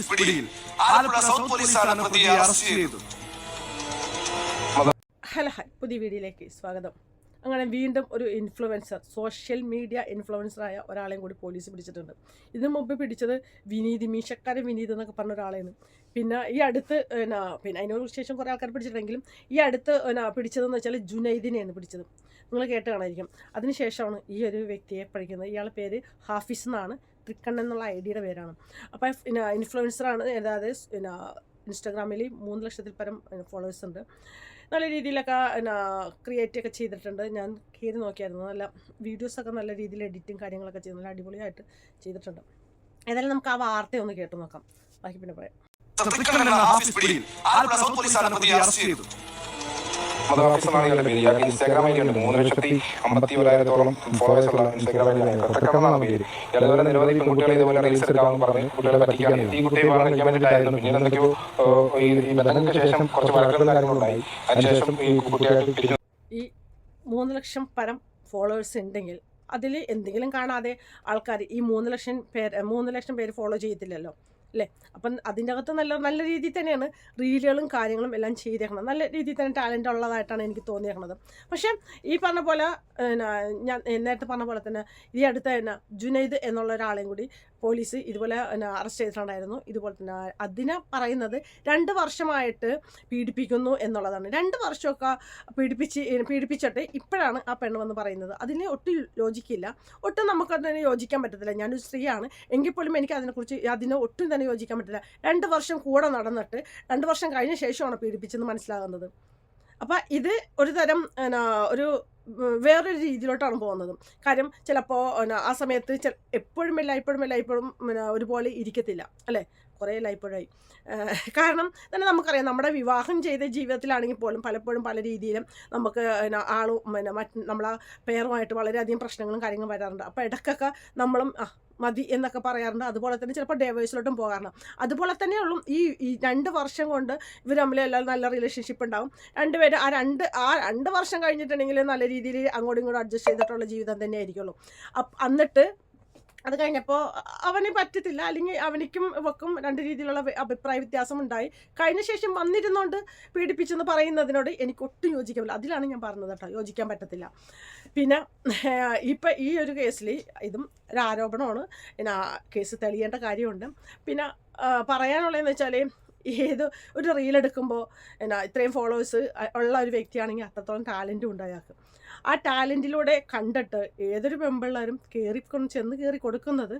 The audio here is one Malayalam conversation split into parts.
ഹാഫിസ് പിടിയിൽ ആലപ്പുഴ സൗത്ത് പോലീസാണ് പ്രതിയെ അറസ്റ്റ് ചെയ്തത്. ഹലോ ഹായ് പുതിയ വീഡിയോയിലേക്ക് സ്വാഗതം. അങ്ങനെ വീണ്ടും ഒരു ഇൻഫ്ലുവൻസർ സോഷ്യൽ മീഡിയ ഇൻഫ്ലുവൻസറായ ഒരാളെയും കൂടി പോലീസ് പിടിച്ചിട്ടുണ്ട്. ഇതിനു മുമ്പ് പിടിച്ചത് വിനീത് മീശക്കാരൻ വിനീത് എന്നൊക്കെ പറഞ്ഞ ഒരാളെയാണ്. പിന്നെ ഈ അടുത്ത് എന്നാ പിന്നെ അതിനോട് ശേഷം കുറേ ആൾക്കാർ പിടിച്ചിട്ടുണ്ടെങ്കിലും ഈ അടുത്ത് എന്നാ പിടിച്ചതെന്ന് വെച്ചാൽ ജുനൈദിനെയാണ് പിടിച്ചത്. നിങ്ങൾ കേട്ട് കാണാതിരിക്കും. അതിനുശേഷമാണ് ഈ ഒരു വ്യക്തിയെ പഠിക്കുന്നത്. ഇയാളുടെ പേര് ഹാഫിസ് എന്നാണ്. ട്രിക്കൺ എന്നുള്ള ഐഡിയയുടെ പേരാണ്. അപ്പോൾ പിന്നെ ഇൻഫ്ലുവൻസറാണ് അതായത് പിന്നെ ഇൻസ്റ്റാഗ്രാമിൽ മൂന്ന് ലക്ഷത്തിൽ പരം ഫോളോവേഴ്സ് ഉണ്ട്. നല്ല രീതിയിലൊക്കെ പിന്നെ ക്രിയേറ്റ് ഒക്കെ ചെയ്തിട്ടുണ്ട്. ഞാൻ കയറി നോക്കിയായിരുന്നു. നല്ല വീഡിയോസൊക്കെ നല്ല രീതിയിൽ എഡിറ്റും കാര്യങ്ങളൊക്കെ ചെയ്ത് നല്ല അടിപൊളിയായിട്ട് ചെയ്തിട്ടുണ്ട്. ഏതായാലും നമുക്ക് ആ വാർത്ത ഒന്ന് കേട്ടു നോക്കാം. ബാക്കി പിന്നെ പറയാം. തൃക്കണ്ണൻ എന്ന ഹാഫിസ് പിടിയിൽ ആലപ്പുഴ സൗത്ത് പോലീസാണ് പ്രതിയെ അറസ്റ്റ് ചെയ്തത് മതവാഫിസാണ് ഇയാളുടെ പേര് ഇയാൾക്ക് ഇൻസ്റ്റാഗ്രാം ഐഡി ഉണ്ട് മൂന്ന് ലക്ഷത്തി അമ്പത്തി ഒരായിരത്തോളം ഫോളോവേഴ്സ് ഉള്ള ഇൻസ്റ്റാഗ്രാം പേര് നിരവധി പെൺകുട്ടികളെ ഇതുപോലെ റീൽസ് എടുക്കാമെന്ന് പറഞ്ഞ് കുട്ടികളെ പറ്റിക്കാൻ ഈ കുട്ടിയെ കഴിക്കാൻ വേണ്ടിയിട്ടായിരുന്നു. പിന്നീട് എന്തൊക്കെയോ ഈ ഈ ബന്ധങ്ങൾക്ക് ശേഷം കുറച്ച് വഴക്കുകളും കാര്യങ്ങളുണ്ടായി. അതിനുശേഷം ഈ കുട്ടിയായിട്ട് ഈ മൂന്ന് ലക്ഷം പരം ഫോളോവേഴ്സ് ഉണ്ടെങ്കിൽ അതിൽ എന്തെങ്കിലും കാണാതെ ആൾക്കാർ ഈ മൂന്ന് ലക്ഷം പേര് മൂന്ന് ലക്ഷം പേര് ഫോളോ ചെയ്യത്തില്ലല്ലോ അല്ലേ അപ്പം അതിന്റെ അകത്ത് നല്ല നല്ല രീതിയിൽ തന്നെയാണ് റീലുകളും കാര്യങ്ങളും എല്ലാം ചെയ്തേക്കണം നല്ല രീതിയിൽ തന്നെ ടാലന്റ് ഉള്ളതായിട്ടാണ് എനിക്ക് തോന്നിയേക്കണത്. പക്ഷേ ഈ പറഞ്ഞ പോലെ ഞാൻ നേരത്തെ പറഞ്ഞ പോലെ തന്നെ ഈ അടുത്ത തന്നെ ജുനൈദ് എന്നുള്ള ഒരാളെയും കൂടി പോലീസ് ഇതുപോലെ അറസ്റ്റ് ചെയ്തിട്ടുണ്ടായിരുന്നു. ഇതുപോലെ തന്നെ അതിനെ പറയുന്നത് രണ്ട് വർഷമായിട്ട് പീഡിപ്പിക്കുന്നു എന്നുള്ളതാണ്. രണ്ട് വർഷമൊക്കെ പീഡിപ്പിച്ച് പീഡിപ്പിച്ചിട്ട് ഇപ്പോഴാണ് ആ പെണ്ണ് വന്ന് പറയുന്നത്. അതിന് ഒട്ടും യോജിക്കില്ല. ഒട്ടും നമുക്ക് അതിനെ യോജിക്കാൻ പറ്റത്തില്ല. ഞാനൊരു സ്ത്രീയാണ്. എങ്കിൽ പോലും എനിക്ക് അതിനെക്കുറിച്ച് അതിനെ ഒട്ടും തന്നെ യോജിക്കാൻ പറ്റില്ല രണ്ട് വർഷം കൂടെ നടന്നിട്ട് രണ്ട് വർഷം കഴിഞ്ഞ ശേഷമാണ് പീഡിപ്പിച്ചെന്ന് മനസ്സിലാകുന്നത്. അപ്പം ഇത് ഒരു തരം ഒരു വേറൊരു രീതിയിലോട്ടാണ് പോകുന്നത്. കാര്യം ചിലപ്പോൾ ആ സമയത്ത് എപ്പോഴും ഇല്ല ഇപ്പോഴും ഇല്ല ഇപ്പോഴും ഒരുപോലെ ഇരിക്കത്തില്ല അല്ലേ? കുറേ ലൈപ്പോഴായി കാരണം തന്നെ നമുക്കറിയാം നമ്മുടെ വിവാഹം ചെയ്ത ജീവിതത്തിലാണെങ്കിൽ പോലും പലപ്പോഴും പല രീതിയിലും നമുക്ക് ആളും പിന്നെ മറ്റ് നമ്മളെ പേറുമായിട്ട് വളരെയധികം പ്രശ്നങ്ങളും കാര്യങ്ങളും വരാറുണ്ട്. അപ്പോൾ ഇടയ്ക്കൊക്കെ നമ്മളും മതി എന്നൊക്കെ പറയാറുണ്ട്. അതുപോലെ തന്നെ ചിലപ്പോൾ ഡേവേഴ്സിലോട്ടും പോകാറുണ്ട്. അതുപോലെ തന്നെയുള്ളൂ ഈ ഈ രണ്ട് വർഷം കൊണ്ട് ഇവർ തമ്മിൽ നല്ല റിലേഷൻഷിപ്പ് ഉണ്ടാവും. രണ്ടുപേരും ആ രണ്ട് ആ രണ്ട് വർഷം കഴിഞ്ഞിട്ടുണ്ടെങ്കിൽ നല്ല രീതിയിൽ അങ്ങോട്ടും ഇങ്ങോട്ടും അഡ്ജസ്റ്റ് ചെയ്തിട്ടുള്ള ജീവിതം തന്നെ ആയിരിക്കുള്ളൂ അപ്പം എന്നിട്ട് അത് കഴിഞ്ഞപ്പോൾ അവന് പറ്റത്തില്ല. അല്ലെങ്കിൽ അവനിക്കും ഇവക്കും രണ്ട് രീതിയിലുള്ള അഭിപ്രായ വ്യത്യാസം ഉണ്ടായി. കഴിഞ്ഞ ശേഷം വന്നിരുന്നോണ്ട് പീഡിപ്പിച്ചെന്ന് പറയുന്നതിനോട് എനിക്ക് ഒട്ടും യോജിക്കാൻ പറ്റില്ല അതിലാണ് ഞാൻ പറഞ്ഞത് കേട്ടോ. യോജിക്കാൻ പറ്റത്തില്ല. പിന്നെ ഇപ്പം ഈ ഒരു കേസിൽ ഇതും ഒരു ആരോപണമാണ്. പിന്നെ കേസ് തെളിയേണ്ട കാര്യമുണ്ട്. പിന്നെ പറയാനുള്ളതെന്ന് വെച്ചാൽ ഏത് ഒരു റീൽ എടുക്കുമ്പോൾ എന്നാ ഇത്രയും ഫോളോവേഴ്സ് ഉള്ള ഒരു വ്യക്തിയാണെങ്കിൽ അത്രത്തോളം ടാലന്റും ഉണ്ട് അയാൾക്ക്. ആ ടാലന്റിലൂടെ കണ്ടിട്ട് ഏതൊരു പെൺപിള്ളേരും കയറി ചെന്ന് കയറി കൊടുക്കുന്നത്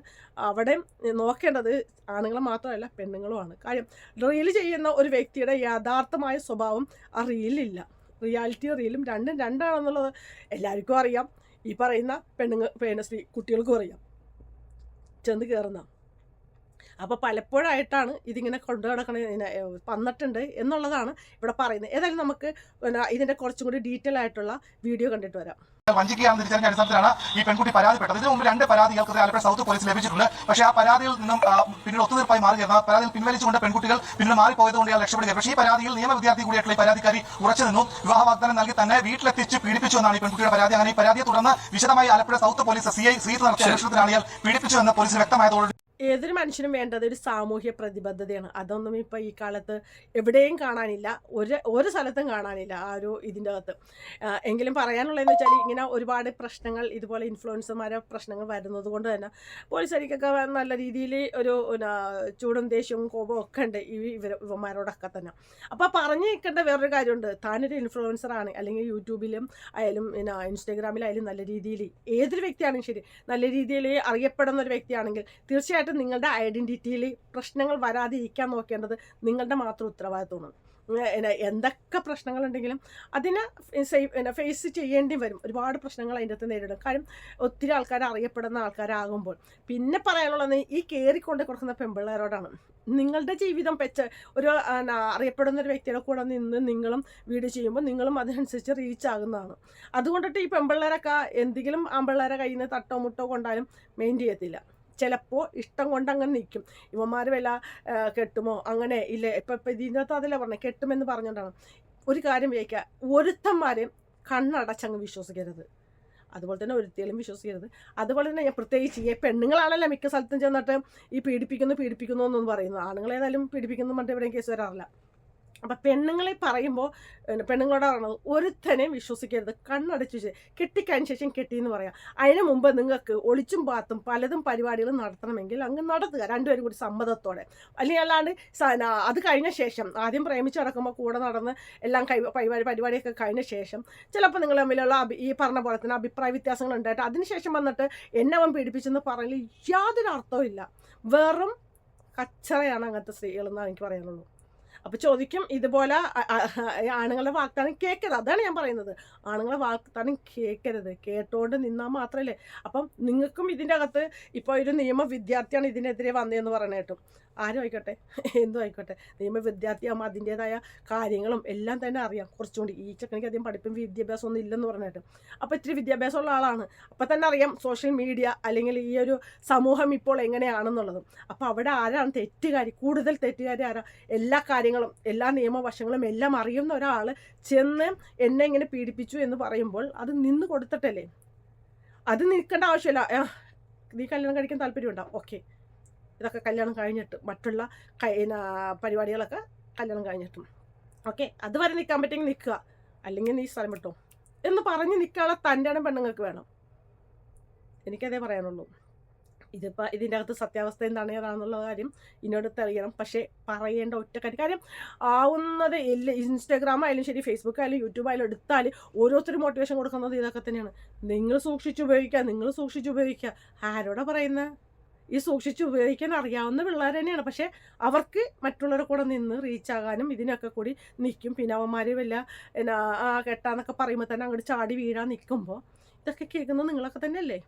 അവിടെ നോക്കേണ്ടത് ആണുങ്ങൾ മാത്രമല്ല പെണ്ണുങ്ങളുമാണ് കാര്യം റീൽ ചെയ്യുന്ന ഒരു വ്യക്തിയുടെ യഥാർത്ഥമായ സ്വഭാവം ആ റീലില്ല റിയാലിറ്റി റീലും രണ്ടും രണ്ടാണെന്നുള്ളത് എല്ലാവർക്കും അറിയാം. ഈ പറയുന്ന പെണ്ണുങ്ങൾ പിന്നെ സ്ത്രീ കുട്ടികൾക്കും അറിയാം. ചെന്ന് കയറുന്ന അപ്പോൾ പലപ്പോഴായിട്ടാണ് ഇതിങ്ങനെ കൊണ്ടു നടക്കണ വന്നിട്ടുണ്ട് എന്നുള്ളതാണ് ഇവിടെ പറയുന്നത്. ഏതായാലും നമുക്ക് ഇതിന്റെ കുറച്ചും കൂടി ഡീറ്റെയിൽ ആയിട്ടുള്ള വീഡിയോ കണ്ടിട്ട് വരാം. വഞ്ചിക്കുകയാണെന്ന് തിരിച്ചറിഞ്ഞ അടിസ്ഥാനത്തിലാണ് ഈ പെൺകുട്ടി പരാതിപ്പെട്ടത്. ഇതിനു മുമ്പ് രണ്ട് പരാതികൾക്ക് ആലപ്പുഴ സൗത്ത് പോലീസ് ലഭിച്ചിട്ടുണ്ട്. പക്ഷേ ആ പരാതിയിൽ നിന്നും പിന്നീട് ഒത്തുതീർപ്പായി മാറി ആ പരാതിയിൽ പിൻവലിച്ചുകൊണ്ട് പെൺകുട്ടികൾ പിന്നീട് മാറിപ്പോയതുകൊണ്ട് ഇയാൾ രക്ഷപ്പെടുക പക്ഷേ ഈ പരാതിയിൽ നിയമ വിദ്യാർത്ഥി കൂടിയായിട്ടുള്ള ഈ പരാതിക്കാരി ഉറച്ചു നിന്നു. വിവാഹ വാഗ്ദാനം നൽകി തന്നെ വീട്ടിലെത്തിച്ച് പീഡിപ്പിച്ചു എന്നാണ് ഈ പെൺകുട്ടിയുടെ പരാതി. അങ്ങനെ ഈ പരാതിയെ തുടർന്ന് വിശദമായി Alappuzha south police C I seat നടത്തിയ അന്വേഷണത്തിലാണ് ഇയാൾ പീഡിപ്പിച്ചു എന്ന് പോലീസിന് വ്യക്തമായതോടെ ഏതൊരു മനുഷ്യനും വേണ്ടത് ഒരു സാമൂഹ്യ പ്രതിബദ്ധതയാണ്. അതൊന്നും ഇപ്പോൾ ഈ കാലത്ത് എവിടെയും കാണാനില്ല. ഒരു ഒരു സ്ഥലത്തും കാണാനില്ല ആ ഒരു ഇതിന്റെ അകത്ത്. എങ്കിലും പറയാനുള്ളതെന്ന് വെച്ചാൽ ഇങ്ങനെ ഒരുപാട് പ്രശ്നങ്ങൾ ഇതുപോലെ ഇൻഫ്ലുവൻസർമാരെ പ്രശ്നങ്ങൾ വരുന്നത് കൊണ്ട് തന്നെ പോലീസരിക്കൊക്കെ നല്ല രീതിയിൽ ഒരു ചൂടും ദേഷ്യവും കോപവും ഒക്കെ ഉണ്ട് ഈ ഇവർ ഇവന്മാരോടൊക്കെ തന്നെ. അപ്പോൾ പറഞ്ഞു നിൽക്കേണ്ട വേറൊരു കാര്യമുണ്ട്. താനൊരു ഇൻഫ്ലുവൻസറാണ് അല്ലെങ്കിൽ യൂട്യൂബിലും ആയാലും പിന്നെ ഇൻസ്റ്റാഗ്രാമിലായാലും നല്ല രീതിയിൽ ഏതൊരു വ്യക്തിയാണെങ്കിലും ശരി നല്ല രീതിയിൽ അറിയപ്പെടുന്ന ഒരു വ്യക്തിയാണെങ്കിൽ തീർച്ചയായിട്ടും നിങ്ങളുടെ ഐഡന്റിറ്റിയിൽ പ്രശ്നങ്ങൾ വരാതിരിക്കാൻ നോക്കേണ്ടത് നിങ്ങളുടെ മാത്രം ഉത്തരവാദിത്വമാണ്. എന്തൊക്കെ പ്രശ്നങ്ങളുണ്ടെങ്കിലും അതിനെ ഫേസ് ചെയ്യേണ്ടി വരും. ഒരുപാട് പ്രശ്നങ്ങൾ അതിന്റെ അകത്ത് നേരിടും. കാര്യം ഒത്തിരി ആൾക്കാർ അറിയപ്പെടുന്ന ആൾക്കാരാകുമ്പോൾ പിന്നെ പറയാനുള്ളത് ഈ കയറിക്കൊണ്ട് കൊടുക്കുന്ന പെമ്പിള്ളേരോടാണ്. നിങ്ങളുടെ ജീവിതം വെച്ച് ഒരു അറിയപ്പെടുന്ന ഒരു വ്യക്തിയുടെ കൂടെ നിന്ന് നിങ്ങളും വീഡിയോ ചെയ്യുമ്പോൾ നിങ്ങളും അതിനനുസരിച്ച് റീച്ച് ആകുന്നതാണ്. അതുകൊണ്ടിട്ട് ഈ പെമ്പിള്ളേരൊക്കെ എന്തെങ്കിലും ആമ്പിള്ളേരെ കയ്യിൽ നിന്ന് തട്ടോ മുട്ടോ കൊണ്ടാലും മെയിൻ ചെയ്യത്തില്ല. ചിലപ്പോൾ ഇഷ്ടം കൊണ്ട് നിൽക്കും ഇവന്മാർ വല്ല കെട്ടുമോ? അങ്ങനെ ഇല്ല? ഇപ്പം ഇപ്പം ഇതിന്റെ അകത്ത് അതല്ല പറഞ്ഞത് കെട്ടുമെന്ന് പറഞ്ഞുകൊണ്ടാണ് ഒരു കാര്യം വിചാരിക്കുക ഒരുത്തന്മാരെയും കണ്ണടച്ചങ്ങ് വിശ്വസിക്കരുത്. അതുപോലെ തന്നെ ഒരുത്തിയാലും വിശ്വസിക്കരുത്. അതുപോലെ തന്നെ ഞാൻ പ്രത്യേകിച്ച് ഈ പെണ്ണുങ്ങളാണല്ലോ മിക്ക സ്ഥലത്തും ചെന്നിട്ട് ഈ പീഡിപ്പിക്കുന്നു പീഡിപ്പിക്കുന്നു എന്നൊന്നും പറയുന്നത്. ആണുങ്ങളേതായാലും പീഡിപ്പിക്കുന്നു പറഞ്ഞിട്ട് എവിടെയും കേസ് വരാറില്ല. അപ്പം പെണ്ണുങ്ങളെ പറയുമ്പോൾ പെണ്ണുങ്ങളോട് പറയണത് ഒരുത്തനെയും വിശ്വസിക്കരുത് കണ്ണടച്ചു കെട്ടിക്കഴിഞ്ഞ ശേഷം കെട്ടിയെന്ന് പറയാം. അതിന് മുമ്പ് നിങ്ങൾക്ക് ഒളിച്ചും പാത്തും പലതും പരിപാടികളും നടത്തണമെങ്കിൽ അങ്ങ് നടത്തുക രണ്ടുപേരും കൂടി സമ്മതത്തോടെ. അല്ലെങ്കിൽ അല്ലാണ്ട് അത് കഴിഞ്ഞ ശേഷം ആദ്യം പ്രേമിച്ച് നടക്കുമ്പോൾ കൂടെ നടന്ന് എല്ലാം കൈ പരിപാടി പരിപാടിയൊക്കെ കഴിഞ്ഞ ശേഷം ചിലപ്പോൾ നിങ്ങൾ തമ്മിലുള്ള ഈ പറഞ്ഞ പോലെ തന്നെ അഭിപ്രായ വ്യത്യാസങ്ങൾ ഉണ്ടായിട്ട് അതിനുശേഷം വന്നിട്ട് എന്നെ അവൻ പീഡിപ്പിച്ചെന്ന് പറഞ്ഞാൽ യാതൊരു അർത്ഥവും ഇല്ല. വെറും കച്ചറയാണ് അങ്ങനത്തെ സ്ത്രീകളെന്നാണ് എനിക്ക് പറയാനുള്ളൂ അപ്പോൾ ചോദിക്കും ഇതുപോലെ ആണുങ്ങളുടെ വാഗ്ദാനം കേൾക്കരുത് അതാണ് ഞാൻ പറയുന്നത്. ആണുങ്ങളുടെ വാഗ്ദാനം കേൾക്കരുത് കേട്ടോണ്ട് നിന്നാൽ മാത്രമല്ലേ അപ്പം നിങ്ങൾക്കും ഇതിന്റെ അകത്ത് ഇപ്പോൾ ഒരു നിയമ വിദ്യാർത്ഥിയാണ് ഇതിനെതിരെ വന്നതെന്ന് പറയണ കേട്ടു. ആരും ആയിക്കോട്ടെ എന്തും ആയിക്കോട്ടെ നിയമ വിദ്യാർത്ഥിയാകുമ്പോൾ അതിന്റേതായ കാര്യങ്ങളും എല്ലാം തന്നെ അറിയാം. കുറച്ചുകൊണ്ട് ഈ ചെക്കനിക്ക് അധികം പഠിപ്പും വിദ്യാഭ്യാസം ഒന്നും ഇല്ലെന്ന് പറഞ്ഞിട്ട്. അപ്പോൾ ഇത്തിരി വിദ്യാഭ്യാസമുള്ള ആളാണ്. അപ്പോൾ തന്നെ അറിയാം സോഷ്യൽ മീഡിയ അല്ലെങ്കിൽ ഈ ഒരു സമൂഹം ഇപ്പോൾ എങ്ങനെയാണെന്നുള്ളതും. അപ്പോൾ അവിടെ ആരാണ് തെറ്റുകാരി? കൂടുതൽ തെറ്റുകാരി ആരാ? എല്ലാ കാര്യങ്ങളും എല്ലാ നിയമവശങ്ങളും എല്ലാം അറിയുന്ന ഒരാൾ ചെന്ന് എന്നെ ഇങ്ങനെ പീഡിപ്പിച്ചു എന്ന് പറയുമ്പോൾ അത് നിന്ന് കൊടുത്തിട്ടല്ലേ? അത് നിൽക്കേണ്ട ആവശ്യമില്ല. നീ കല്യാണം കഴിക്കാൻ താല്പര്യമുണ്ടോ? ഓക്കെ. ഇതൊക്കെ കല്യാണം കഴിഞ്ഞിട്ട് മറ്റുള്ള പരിപാടികളൊക്കെ കല്യാണം കഴിഞ്ഞിട്ടും. ഓക്കെ അതുവരെ നിൽക്കാൻ പറ്റുമെങ്കിൽ നിൽക്കുക അല്ലെങ്കിൽ നീ സ്ഥലം വിട്ടോ. എന്ന് പറഞ്ഞ് നിൽക്കാനുള്ള തന്റെ ഇടം പെണ്ണുങ്ങൾക്ക് വേണം. എനിക്കതേ പറയാനുള്ളൂ. ഇതിപ്പോൾ ഇതിന്റെ അകത്ത് സത്യാവസ്ഥ എന്താണ് ഏതാണെന്നുള്ള കാര്യം ഇന്നോട് തെളിയണം. പക്ഷേ പറയേണ്ട ഒറ്റ കാര്യം ആവുന്നത് എല്ലാ ഇൻസ്റ്റാഗ്രാം ആയാലും ശരി ഫേസ്ബുക്ക് ആയാലും യൂട്യൂബ് ആയാലും എടുത്താൽ ഓരോരുത്തരും മോട്ടിവേഷൻ കൊടുക്കുന്നത് ഇതൊക്കെ തന്നെയാണ്. നിങ്ങൾ സൂക്ഷിച്ച് ഉപയോഗിക്കുക നിങ്ങൾ സൂക്ഷിച്ച് ഉപയോഗിക്കുക. ആരോടാ പറയുന്നത് ഈ സൂക്ഷിച്ച് ഉപയോഗിക്കാൻ അറിയാവുന്ന പിള്ളേർ തന്നെയാണ്. പക്ഷേ അവർക്ക് മറ്റുള്ളവരെ കൂടെ നിന്ന് റീച്ച് ആകാനും ഇതിനൊക്കെ കൂടി നിൽക്കും. പിന്നെ അവന്മാർ വല്ല എന്നാ ആ കെട്ടാന്നൊക്കെ പറയുമ്പോൾ തന്നെ അങ്ങോട്ട് ചാടി വീഴാൻ നിൽക്കുമ്പോൾ ഇതൊക്കെ കേൾക്കുന്നത് നിങ്ങളൊക്കെ തന്നെയല്ലേ?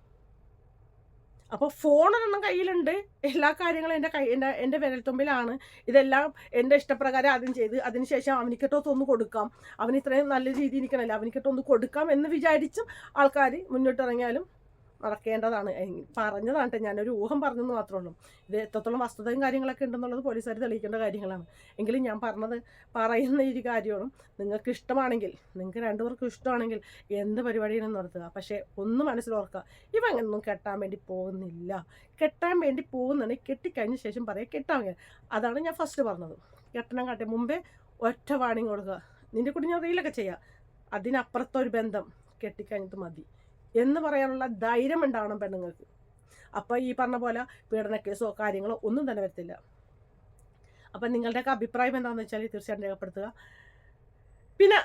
അപ്പോൾ ഫോണൊരെണ്ണം കയ്യിലുണ്ട്. എല്ലാ കാര്യങ്ങളും എന്റെ കൈ എന്റെ എന്റെ വിരൽത്തുമ്പിലാണ്. ഇതെല്ലാം എന്റെ ഇഷ്ടപ്രകാരം ആദ്യം ചെയ്ത് അതിനുശേഷം അവനിക്കിട്ടൊത്ത് ഒന്ന് കൊടുക്കാം. അവന് ഇത്രയും നല്ല രീതിയിൽ നിൽക്കണമല്ലോ അവനിക്കിട്ടൊന്ന് കൊടുക്കാം എന്ന് വിചാരിച്ചും ആൾക്കാർ മുന്നോട്ടിറങ്ങിയാലും നടക്കേണ്ടതാണ് പറഞ്ഞതാണ്. കേട്ടോ ഞാനൊരു ഊഹം പറഞ്ഞെന്ന് മാത്രമേ ഉള്ളൂ. ഇത് എത്രത്തോളം വസ്തുതയും കാര്യങ്ങളൊക്കെ ഉണ്ടെന്നുള്ളത് പോലീസുകാർ തെളിയിക്കേണ്ട കാര്യങ്ങളാണ്. എങ്കിലും ഞാൻ പറഞ്ഞത് പറയുന്ന ഒരു കാര്യമാണ്. നിങ്ങൾക്ക് ഇഷ്ടമാണെങ്കിൽ നിങ്ങൾക്ക് രണ്ടുപേർക്കും ഇഷ്ടമാണെങ്കിൽ എന്ത് പരിപാടിയും നടത്തുക? പക്ഷേ ഒന്ന് മനസ്സിലോർക്കുക. ഇവ അങ്ങനൊന്നും കെട്ടാൻ വേണ്ടി പോകുന്നില്ല. കെട്ടാൻ വേണ്ടി പോകുന്നുണ്ടെങ്കിൽ കെട്ടിക്കഴിഞ്ഞ ശേഷം പറയാം കെട്ടാൻ അതാണ് ഞാൻ ഫസ്റ്റ് പറഞ്ഞത്. കെട്ടണം കാട്ടെ മുമ്പേ ഒറ്റ വാണിങ് കൊടുക്കുക. നിന്റെ കൂടി ഞാൻ റീലൊക്കെ ചെയ്യാം. അതിനപ്പുറത്തൊരു ബന്ധം കെട്ടിക്കഴിഞ്ഞിട്ട് മതി. എന്ന് പറയാനുള്ള ധൈര്യം ഉണ്ടാവണം പെണ്ണുങ്ങൾക്ക്. അപ്പോൾ ഈ പറഞ്ഞ പോലെ പീഡന കേസോ കാര്യങ്ങളോ ഒന്നും തന്നെ വരത്തില്ല. അപ്പം നിങ്ങളുടെയൊക്കെ അഭിപ്രായം എന്താണെന്ന് വെച്ചാൽ തീർച്ചയായിട്ടും രേഖപ്പെടുത്തുക. പിന്നെ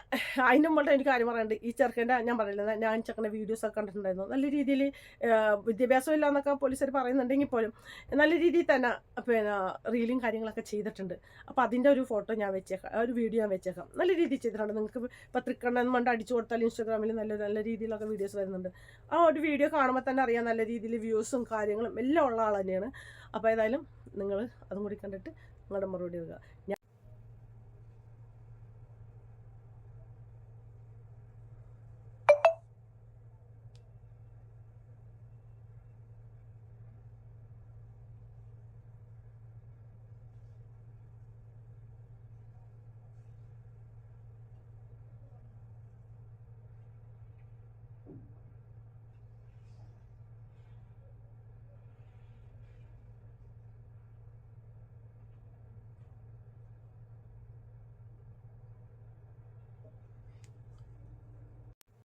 അതിന് മുമ്പ് എനിക്ക് കാര്യം പറയാനുണ്ട്. ഈ ചെറുക്കന്റെ ഞാൻ പറയില്ല ഞാൻ ചെറുക്കന്റെ വീഡിയോസ് ഒക്കെ കണ്ടിട്ടുണ്ടായിരുന്നു. നല്ല രീതിയിൽ വിദ്യാഭ്യാസം ഇല്ല എന്നൊക്കെ പോലീസുകാർ പറയുന്നുണ്ടെങ്കിൽ പോലും നല്ല രീതിയിൽ തന്നെ പിന്നെ റീലും കാര്യങ്ങളൊക്കെ ചെയ്തിട്ടുണ്ട്. അപ്പോൾ അതിന്റെ ഒരു ഫോട്ടോ ഞാൻ വെച്ചേക്കാം. ഒരു വീഡിയോ ഞാൻ വെച്ചേക്കാം. നല്ല രീതിയിൽ ചെയ്തിട്ടുണ്ട്. നിങ്ങൾക്ക് ഇപ്പോൾ തൃക്കണ്ണൻ മണ്ട് അടിച്ചു കൊടുത്താൽ ഇൻസ്റ്റാഗ്രാമിൽ നല്ല നല്ല രീതിയിലൊക്കെ വീഡിയോസ് വരുന്നുണ്ട്. ആ ഒരു വീഡിയോ കാണുമ്പോൾ തന്നെ അറിയാം നല്ല രീതിയിൽ വ്യൂസും കാര്യങ്ങളും എല്ലാം ഉള്ള ആൾ തന്നെയാണ്. അപ്പോൾ ഏതായാലും നിങ്ങൾ അതും കൂടി കണ്ടിട്ട് നിങ്ങളുടെ മറുപടി വരിക.